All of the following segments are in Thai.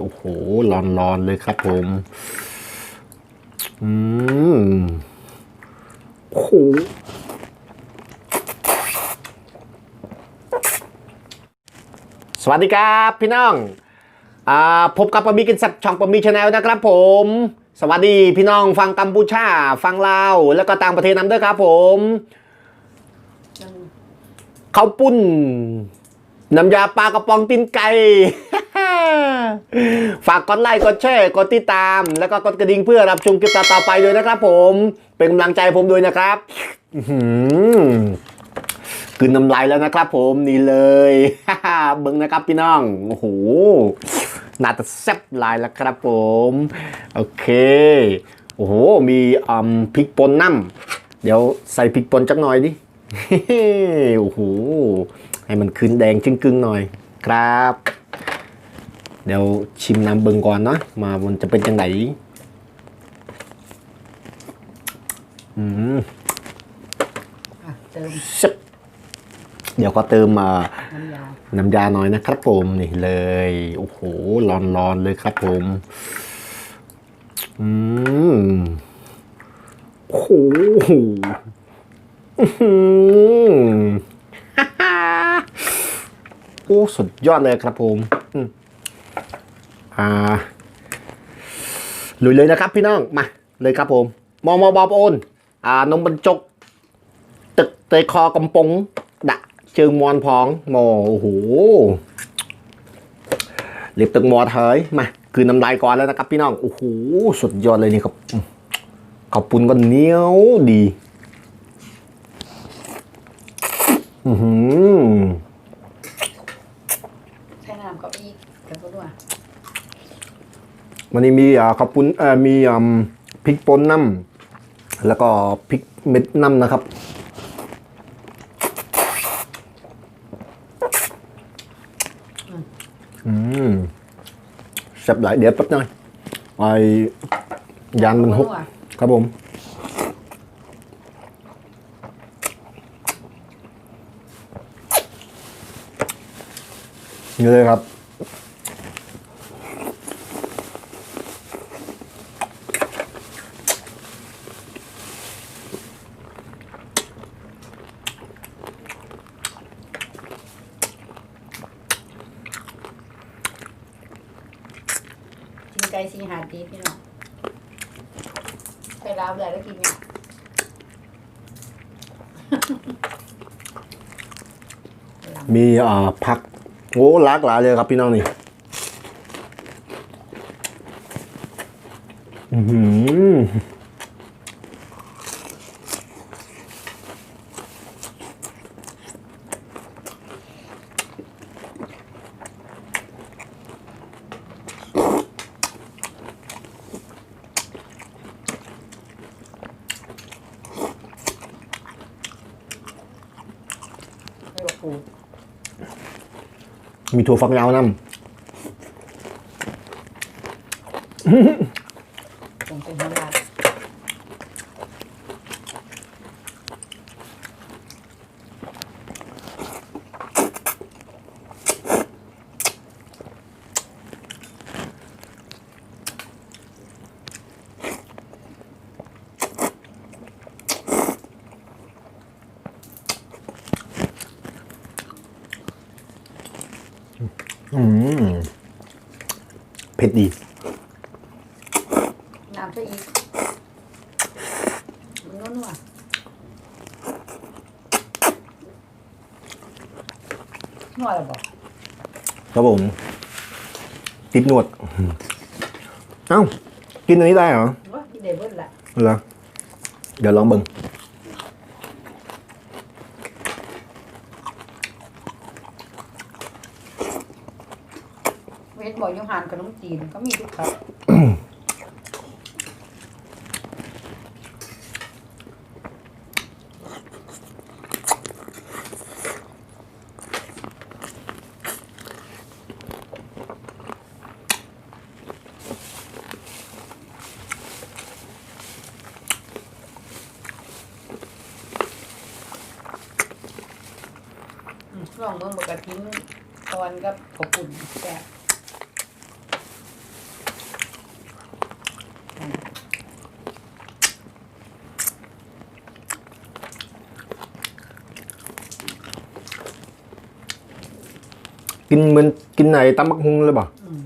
โอ้โหร้อนๆเลยครับผม อืมโอ้โหสวัสดีครับพี่น้อง อ่าพบกับปะมีกินสักช่องปะมีชาแนลนะครับผม สวัสดีพี่น้องฟังกัมพูชา ฟังลาว แล้วก็ต่างประเทศนำด้วยครับผมข้าวปุ้นน้ำยาปลากระป๋องตีนไก่ ฝากกดไลค์กดแชร์กดติดตาม แล้วก็กดกระดิ่งเพื่อรับชมคลิปต่อไปด้วยนะครับ ผมเป็นกำลังใจผมด้วยนะครับอื้อหือกลืนน้ำลายแล้วนะครับ ผมนี่เลยเบิ้งนะครับพี่น้องโอ้โหน่าจะแซ่บลายแล้วครับผม โอเค โอ้โห มีอืมพริกป่นน้ำเดี๋ยวใส่พริกป่นจักหน่อยดิโอ้โห ให้มันขึ้นแดงจึงกึ่งหน่อยครับ เดี๋ยวชิมน้ำเบิงก่อนเนาะมามันจะเป็นยังไงอืมอะเติมซึบเดี๋ยวก็เติมมาน้ำยาน้ำยาหน่อยนะครับผมนี่เลยโอ้โหร้อนๆเลยครับผมอืมโอ้โหอื้อหือโอ้สุดยอดเลยครับผม อ่าลุยเลยนะครับพี่น้อง มา เลยครับผม มอมอบอบโอน อ่านมบรรจก ตึกเตยคอกำปงดะเชิงมอนพองโมโอ้โหเรียบตึกมอเถยมาคือน้ำลายก่อนแล้วนะครับพี่น้อง โอ้โห สุดยอดเลยนี่ครับข้าวปุ้นก็เหนียวดี อือหือ ใช้น้ำกับอีกกับตัวด้วย วันนี้มีอ่าข้าวปุ้นเอ่อมีอ่าพริกป่นน้ำแล้วก็พริกเม็ดน้ำนะครับอืมแซ่บหลายเดี๋ยวแป๊บหนึงไอ้ยานมันหกตัวครับผมนี่เลยครับ กินไก่สีหาดดีพี่น้องไปลาวเลยแล้วกินเนี่ย มีอ่าผักโอ้หลากหลายเลยครับพี่น้องนี่อืมบอกปู มีถั่วฝักยาวนำงเป็นน้ำลายำ อืมเผ็ดดีน้ำซะอีกมันนุ่นว่ะนวดหรอบอกครับผมติดหนวด เอ้า กินอันนี้ได้เหรอ ว่ากินเดบิวต์ละเหรอเดี๋ยวลองเบิ่ง เวทบอกยูหานขนมจีนก็มีทุกครับอืมลองเบิ่งบกกระทิ้งตอนกับขอบุ่นแซ่บ กินเหมือนกินไหนตำบักฮุงเลยบ่อืม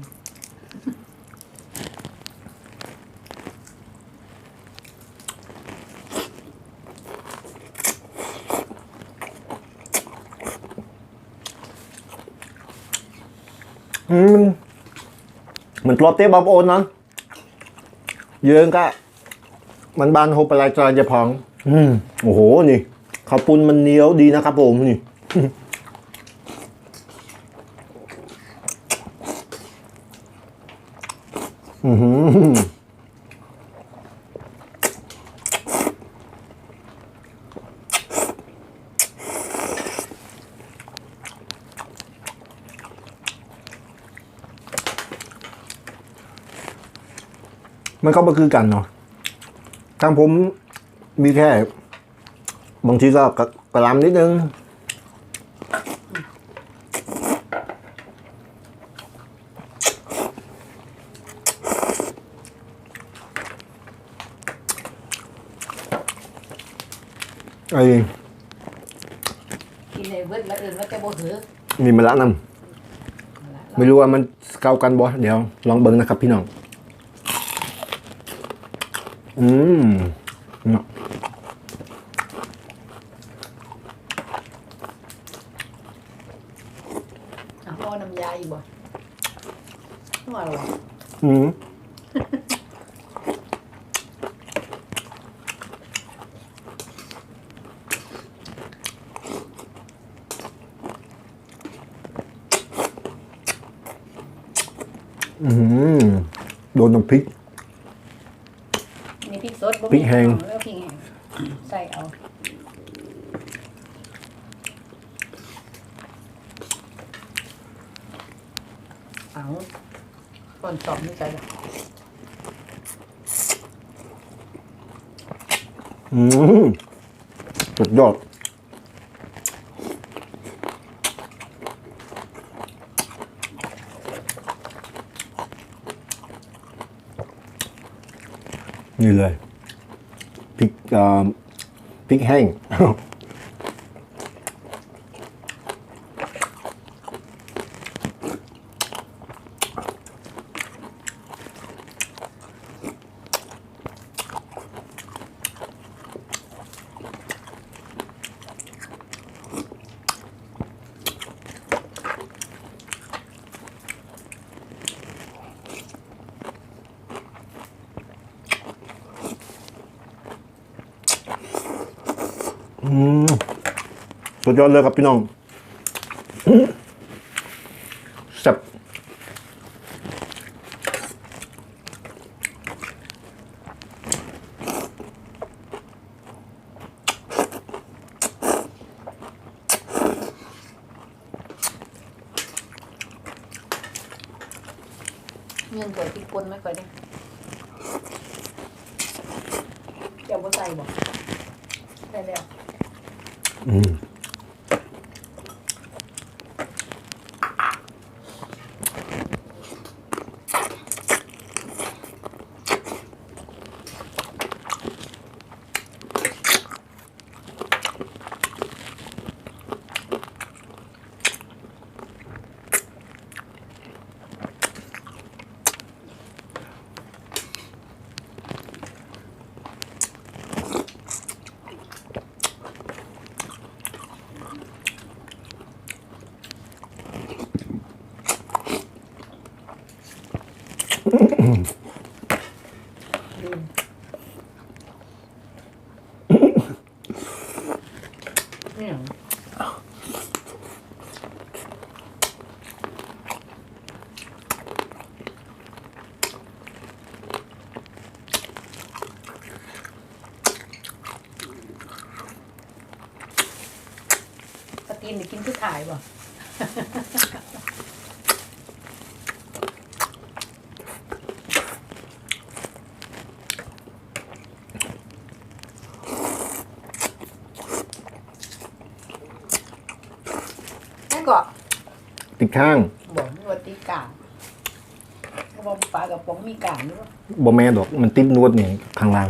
อืมมันกรอบเต้บอบโอนนั้นเยื้องก็ มันบานโฮปลายจอยจะพอง อืมโอ้โหนี่ข้าวปุ้นมันเหนียวดีนะครับผมนี่ อือหือ มันก็มาคือกันเนาะทางผมมีแค่ บางทีก็กระลำนิดนึง ไอ้กินในเบิดแล้วอื่นว่าจะบ่หือมีมะละนำไม่รู้ว่ามันเก่ากันบ่เดี๋ยว ลองเบิ่งนะครับพี่น้อง อืมเนาะอะพ่อน้ำยาอีกบ่นัวหรออืม อืมโดนน้ำพริก มีพริกสดบ่มีพริกแห้ง แล้วพริกแห้งใส่เอาเอาก่อนสอบนี่ใส่ละอืมสุดยอด นี่เลยพริกพริกแห้ง มสุดยอดเลยครับพี่น้องแซ่บเงินก่อยพริกป่นไม่ก่อยได้เดี๋ยวบ่ใส่บ่ได้แล้ว อืมนี่ หยังปลาตีนได้กินคือถ่ายบ่ นั่นก็ ติด ข้างบอกนวดตีกลางเขาบอกปลากับป๋องมีกลางด้วยบ่แม่นดอกมันติดนวดนี่ข้างล่าง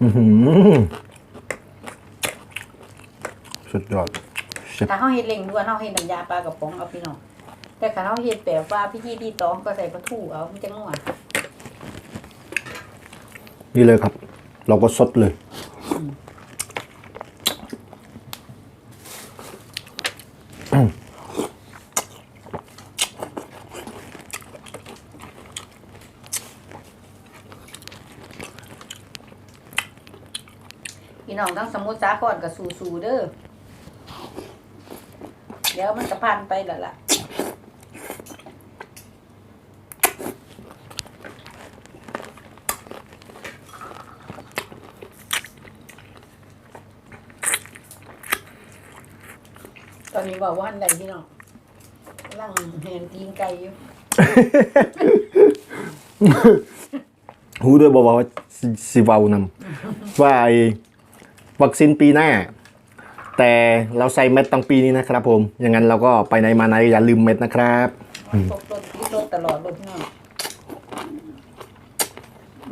อื้อหือสุดยอดเชฟถ้าเขาเฮ็ดเล่งด้วนเขาเฮ็ดน้ำยาปลากระป๋องเอาพี่น้องแต่ถ้าเขาเฮ็ดแบบว่าพี่ที่ที่ตองก็ใส่ปลาทูเอามันจะนัวนี่เลยครับ เราก็สดเลย พี่น้องทั้งสมุทรสาครกับสูสูเด้อเดี๋ยวมันจะผ่านไปแล้วล่ะตอนนี้บอกว่าอันใดพี่น้องกำลังเห็นตีนไก่อยู่ หูด้วยบอกว่าสิสิเวานำว่าไอ้ วัคซีนปีหน้า แต่เราใส่เม็ดตั้งปีนี้นะครับผมอย่างนั้นเราก็ไปไหนมาไหนอย่าลืมเม็ดนะครับตกต้นตีต้นตลอดเลยพี่น้อง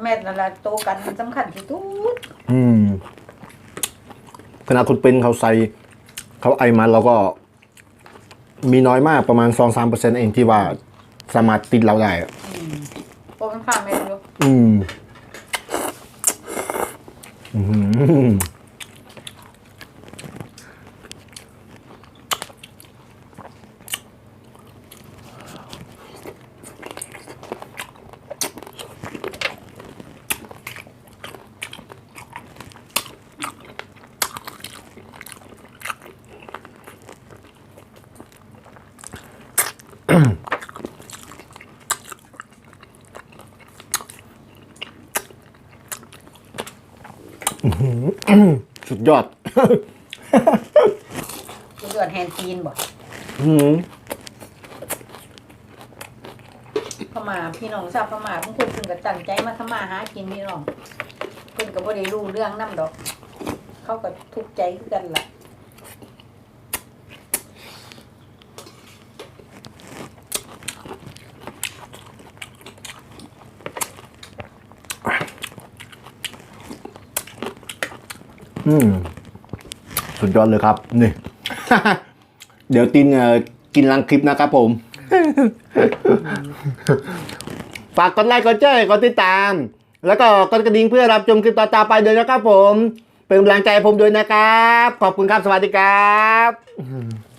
แม่นั่นแหละโตกันสำคัญที่สุดอืมขณะคุณเป็นเขาใส่เขาไอมาเราก็มีน้อยมากประมาณสองสามเปอร์เซ็นต์เองที่ว่าสามารถติดเราได้อะเพราะมันผ่านไม่รู้อืมอืมสุด ยอดกูเดือดแฮนด์จีนบ่อืมพม่าพี่น้องชาวพม่าบางคนเพิ่นก็ตั้งใจมาทำมาหากินพี่น้องเพิ่นก็บ่ได้รู้เรื่องนํดอก เขาก็ทุกข์ใจคือกันล่ะ อืมสุดยอดเลยครับ นี่ เดี๋ยวตินเอ่อกินหลังคลิปนะครับผม ฝากกดไลค์กดแชร์กดติดตาม แล้วก็กดกระดิ่งเพื่อรับชมคลิปต่อๆไปด้วยนะครับผม เป็นกำลังใจให้ผมด้วยนะครับ ขอบคุณครับ สวัสดีครับ